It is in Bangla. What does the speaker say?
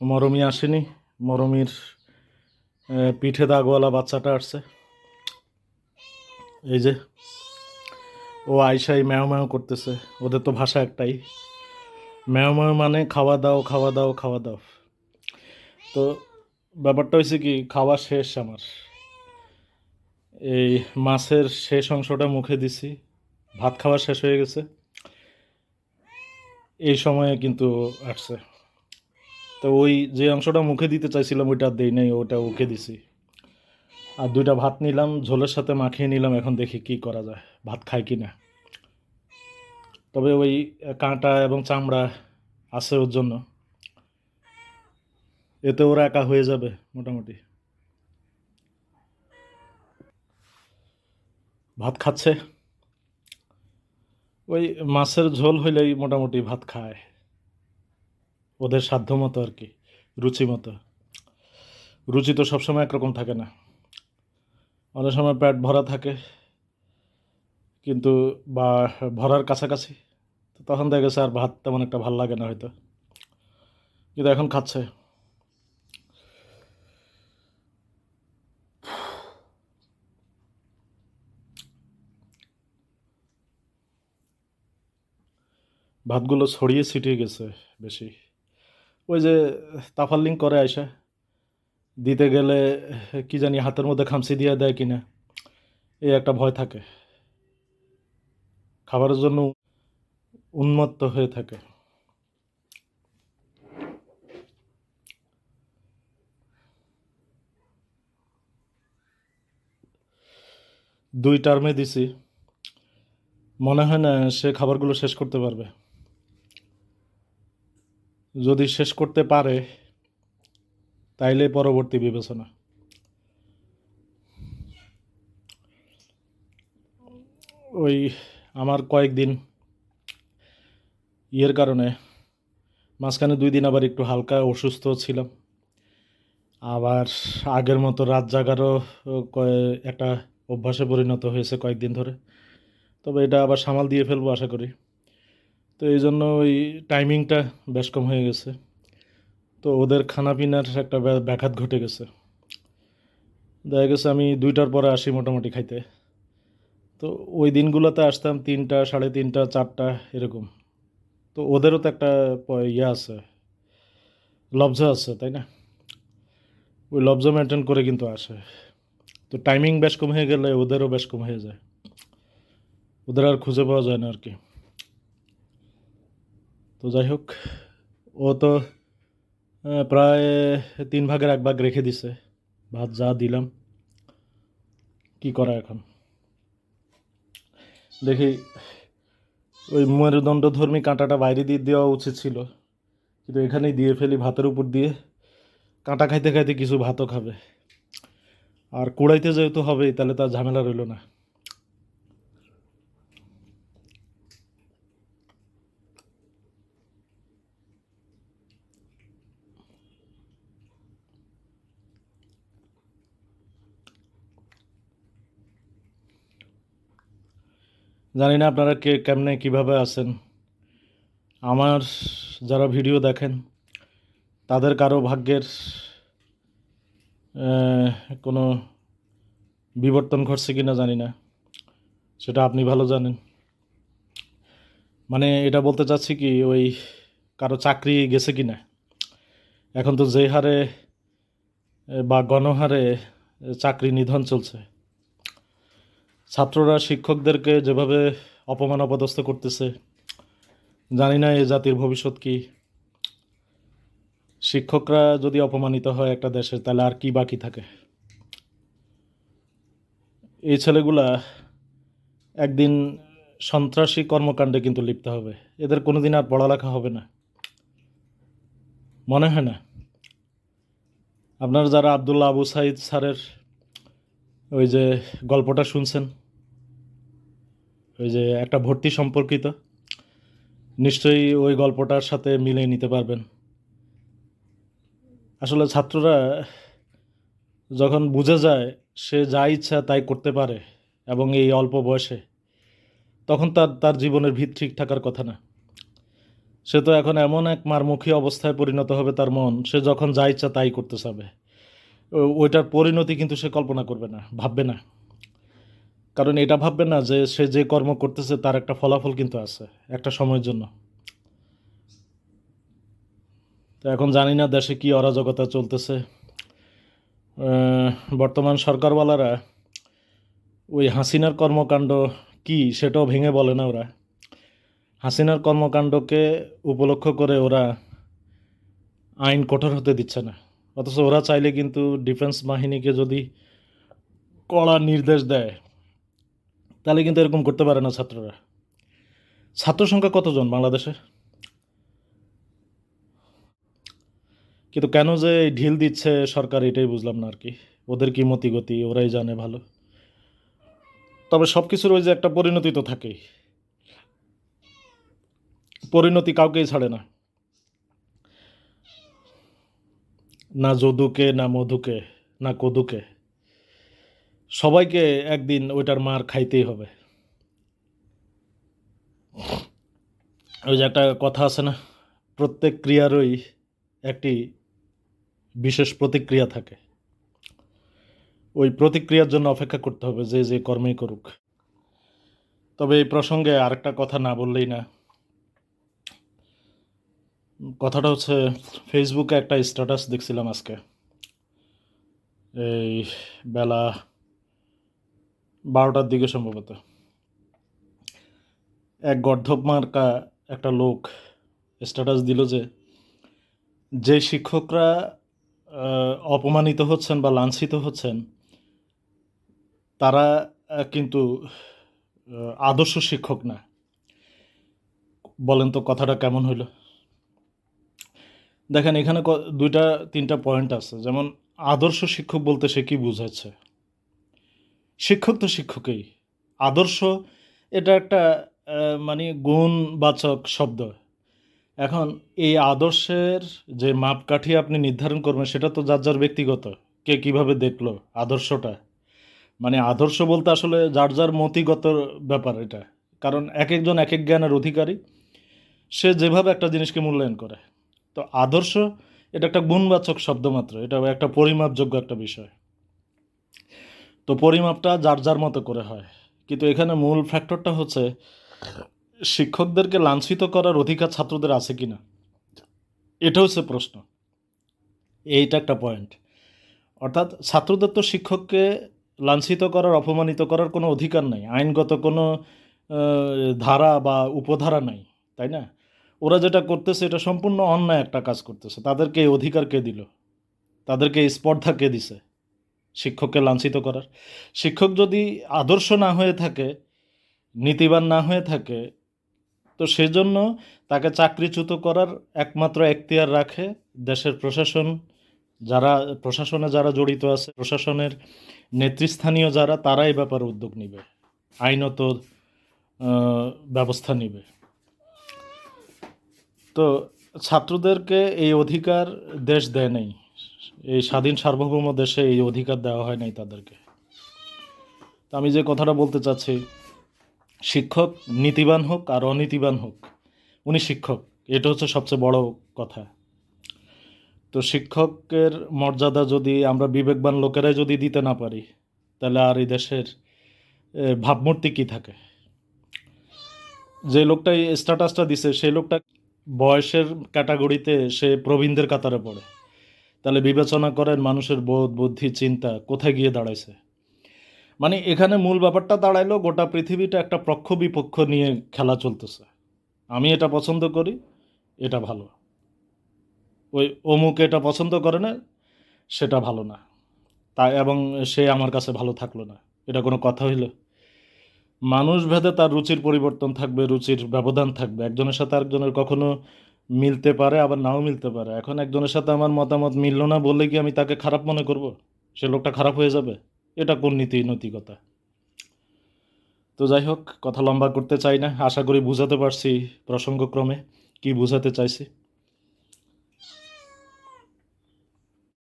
মরমি আসেনি, মরমির পিঠে দাগওয়ালা বাচ্চাটা আসছে। এই যে, ও আইসাই ম্যাও ম্যাও করতেছে, ওদের তো ভাষা একটাই। ম্যাও ম্যাও মানে খাওয়া দাও খাওয়া দাও খাওয়া দাও। তো ব্যাপারটা হয়েছে কি, খাওয়া শেষ আমার। এই মাছের শেষ অংশটা মুখে দিছি, ভাত খাওয়া শেষ হয়ে গেছে। এই সময়ে কিন্তু আসছে। তো ওই যে অংশটা মুখে দিতে চাইছিলাম, ওইটা দেই নাই, ওটা ওকে দিছি। আর দুইটা ভাত নিলাম, ঝোলের সাথে মাখিয়ে নিলাম, এখন দেখি কি করা যায়, ভাত খায় কি না। তবে ওই কাঁটা এবং চামড়া আছে ওর জন্য। এতে ওরা একা হয়ে যাবে, মোটামুটি। ভাত খাচ্ছে। ওই মাছের ঝোল হইলেই মোটামুটি ভাত খায়। ওদের সাধ্য মতো আর কি, রুচি মতো। রুচি তো সবসময় একরকম থাকে না। অনেক সময় পেট ভরা থাকে, কিন্তু বা ভরার কাছাকাছি, তো তখন দেখা গেছে আর ভাত তেমন একটা ভালো লাগে না হয়তো। কিন্তু এখন খাচ্ছে। ভাতগুলো ছড়িয়ে ছিটিয়ে গেছে বেশি। ওই যে তাফাল্লিং করে আসে দিতে গেলে কি জানি হাতের মধ্যে খামসি দিয়ে দেয় কিনা। এই একটা ভয় থাকে। খাবারের জন্য উন্মত্ত হয়ে থাকে। দুই টার্মে দিছি। মনে হয় না সে খাবারগুলো শেষ করতে পারবে। যদি শেষ করতে পারে, তাইলে পরবর্তী বিবেচনা। ওই আমার কয়েকদিন ইয়ের কারণে মাঝখানে দুই দিন আবার একটু হালকা অসুস্থ ছিলাম। আবার আগের মতো রাত জাগারও একটা অভ্যাসে পরিণত হয়েছে কয়েকদিন ধরে। তবে এটা আবার সামাল দিয়ে ফেলব আশা করি। তো এই জন্য ওই টাইমিংটা বেশ কম হয়ে গেছে। তো ওদের খানাপিনার একটা ব্য- ব্যাঘাত ঘটে গেছে। দেখা গেছে আমি দুইটার পরে আসি মোটামুটি খাইতে। তো ওই দিনগুলোতে আসতাম তিনটা, সাড়ে তিনটা, চারটা, এরকম। তো ওদেরও তো একটা ইয়ে আছে লব্জ আছে, তাই না? ওই লব্জ মেনটেন করে কিন্তু আসে। তো টাইমিং বেশ কম হয়ে গেলে ওদেরও বেশ কম হয়ে যায়। ওদের আর খুঁজে পাওয়া যায় না আর কি। তো যাই হোক, ও তো প্রায় তিন ভাগের এক ভাগ রেখে দিছে। ভাত যা দিলাম, কি করা এখন? দেখি, ওই মেরুদণ্ডধর্মী কাঁটাটা বাইরে দিয়ে দেওয়া উচিত ছিল, কিন্তু এখানেই দিয়ে ফেলি ভাতের উপর দিয়ে। কাঁটা খাইতে খাইতে কিছু ভাতও খাবে। আর কুড়াইতে যেহেতু হবেই, তাহলে তার ঝামেলা রইল না। জানি না আপনারা কে কেমনে কীভাবে আছেন। আমার যারা ভিডিও দেখেন, তাদের কারও ভাগ্যের কোনো বিবর্তন ঘটছে কি না জানি না। সেটা আপনি ভালো জানেন। মানে এটা বলতে চাচ্ছি কি, ওই কারও চাকরি গেছে কি না এখন তো যে হারে, বা গণহারে, চাকরি নিধন চলছে। ছাত্ররা শিক্ষকদেরকে যেভাবে অপমান অপদস্থ করতেছে, জানি না এ জাতির ভবিষ্যৎ কি। শিক্ষকরা যদি অপমানিত হয় একটা দেশের তাহলে আর কি বাকি থাকে? এই ছেলেগুলা একদিন সন্ত্রাসী কর্মকাণ্ডে কিন্তু লিপ্ত হবে। এদের কোনোদিন আর পড়ালেখা হবে না। মনে হয় না? আপনার যারা আবদুল্লাহ আবু সাইদ স্যারের ওই যে গল্পটা শুনছেন? ওই যে একটা ভর্তি সম্পর্কিত। নিশ্চয়ই ওই গল্পটার সাথে মিলে নিতে পারবেন। আসলে ছাত্ররা যখন বুঝে যায় সে যা ইচ্ছা তাই করতে পারে এবং এই অল্প বয়সে, তখন তার তার জীবনের ভিত ঠিক থাকার কথা না। সে তো এখন এমন এক মারমুখী অবস্থায় পরিণত হবে তার মন, সে যখন যা ইচ্ছা তাই করতে চাবে। ওইটার পরিণতি কিন্তু সে কল্পনা করবে না, ভাববে না। কারণ এটা ভাববে না যে সে যে কর্ম করতেছে তার একটা ফলাফল কিন্তু আছে, একটা সময়ের জন্য। তো এখন জানি না দেশে কি অরাজকতা চলতেছে। বর্তমান সরকারওয়ালারা ওই হাসিনার কর্মকাণ্ড কি সেটাও ভেঙে বলে না ওরা। হাসিনার কর্মকাণ্ডকে উপলক্ষ করে ওরা আইন কঠোর হতে দিচ্ছে না। অথচ ওরা চাইলে কিন্তু ডিফেন্স বাহিনীকে যদি কড়া নির্দেশ দেয়, তাহলে কিন্তু এরকম করতে পারে না ছাত্ররা। ছাত্র সংখ্যা কতজন বাংলাদেশে? কিন্তু কেন যে ঢিল দিচ্ছে সরকার, এটাই বুঝলাম না আর কি। ওদের কি মতিগতি? ওরাই জানে ভালো। তবে সব কিছুর ওই যে একটা পরিণতি তো থাকেই। পরিণতি কাউকেই ছাড়ে না। না যদুকে, না মধুকে, না কদুকে, সবাইকে একদিন ওইটার মার খাইতেই হবে। ওই যে একটা কথা আছে না, প্রত্যেক ক্রিয়ারই একটি বিশেষ প্রতিক্রিয়া থাকে। ওই প্রতিক্রিয়ার জন্য অপেক্ষা করতে হবে যে যে কর্মেই করুক। তবে এই প্রসঙ্গে আরেকটা কথা না বললেই না কথাটা হচ্ছে ফেসবুকে একটা স্ট্যাটাস দেখছিলাম আজকে। এই বেলা বারোটার দিকে সম্ভবত। এক গর্ধব মার্কা একটা লোক স্ট্যাটাস দিল যে যে শিক্ষকরা অপমানিত হচ্ছেন বা লাঞ্ছিত হচ্ছেন, তারা কিন্তু আদর্শ শিক্ষক না। বলেন তো কথাটা কেমন হইল? দেখেন, এখানে দুইটা, তিনটা পয়েন্ট আছে। যেমন, আদর্শ শিক্ষক বলতে সে কি বুঝাচ্ছে? শিক্ষক তো শিক্ষকই। আদর্শ, এটা একটা মানে গুণবাচক শব্দ। এখন, এই আদর্শের যে মাপকাঠি আপনি নির্ধারণ করবেন, সেটা তো যার যার ব্যক্তিগত। কে কীভাবে দেখল আদর্শটা? মানে আদর্শ বলতে আসলে যার যার মতিগত ব্যাপার এটা। কারণ এক একজন এক এক জ্ঞানের অধিকারী। সে যেভাবে একটা জিনিসকে মূল্যায়ন করে। তো আদর্শ, এটা একটা গুণবাচক শব্দ মাত্র, এটা একটা পরিমাপযোগ্য একটা বিষয়। তো পরিমাপটা যার যার মতো করে হয়। কিন্তু এখানে মূল ফ্যাক্টরটা হচ্ছে, শিক্ষকদেরকে লাঞ্ছিত করার অধিকার ছাত্রদের আছে কি না এটা হচ্ছে প্রশ্ন। এইটা একটা পয়েন্ট অর্থাৎ ছাত্রদের তো শিক্ষককে লাঞ্ছিত করার, অপমানিত করার কোনো অধিকার নাই। আইনগত কোনো ধারা বা উপধারা নাই, তাই না? ওরা যেটা করতেছে, এটা সম্পূর্ণ অন্যায় একটা কাজ করতেছে। তাদেরকে এই অধিকার কে দিল? তাদেরকে এই স্পর্ধা কে দিছে? শিক্ষককে লাঞ্ছিত করার। শিক্ষক যদি আদর্শ না হয়ে থাকে, নীতিবান না হয়ে থাকে, তো সেজন্য তাকে চাকরিচ্যুত করার একমাত্র এখতিয়ার রাখে দেশের প্রশাসন। যারা, প্রশাসনে যারা জড়িত আছে, প্রশাসনের নেতৃস্থানীয় যারা তারা এই ব্যাপারে উদ্যোগ নেবে। আইনত ব্যবস্থা নেবে। তো ছাত্রদেরকে এই অধিকার দেশ দেয় নাই। এই স্বাধীন সার্বভৌম দেশে এই অধিকার দেওয়া হয় নাই তাদেরকে। তো আমি যে কথাটা বলতে চাচ্ছি, শিক্ষক নীতিবান হোক আর অনীতিবান হোক, উনি শিক্ষক, এটা হচ্ছে সবচেয়ে বড় কথা। তো শিক্ষকের মর্যাদা যদি আমরা বিবেকবান লোকেরাই যদি দিতে না পারি, তাহলে আর এই দেশের ভাবমূর্তি কি থাকে? যে লোকটা এই স্ট্যাটাসটা দিছে, সেই লোকটা বয়সের ক্যাটাগরিতে সে প্রবীণদের কাতারে পড়ে। তাহলে বিবেচনা করেন মানুষের বোধ, বুদ্ধি, চিন্তা কোথায় গিয়ে দাঁড়াইছে? মানে এখানে মূল ব্যাপারটা দাঁড়াইলো, গোটা পৃথিবীটা একটা পক্ষ বিপক্ষ নিয়ে খেলা চলতেছে। আমি এটা পছন্দ করি, এটা ভালো। ওই অমুক এটা পছন্দ করে না, সেটা ভালো না। তাই এবং সে আমার কাছে ভালো থাকল না। এটা কোনো কথা হইল? মানুষ ভেদে তার রুচির পরিবর্তন থাকবে, রুচির ব্যবধান থাকবে। একজনের সাথে আরেকজনের কখনো মিলতে পারে, আবার নাও মিলতে পারে। এখন একজনের সাথে আমার মতামত মিলল না বললে কি আমি তাকে খারাপ মনে করব? সে লোকটা খারাপ হয়ে যাবে? এটা কোন নীতি, নৈতিকতা? তো যাই হোক, কথা লম্বা করতে চাই না। আশা করি বুঝাতে পারছি প্রসঙ্গক্রমে। কি বুঝাতে চাইছি?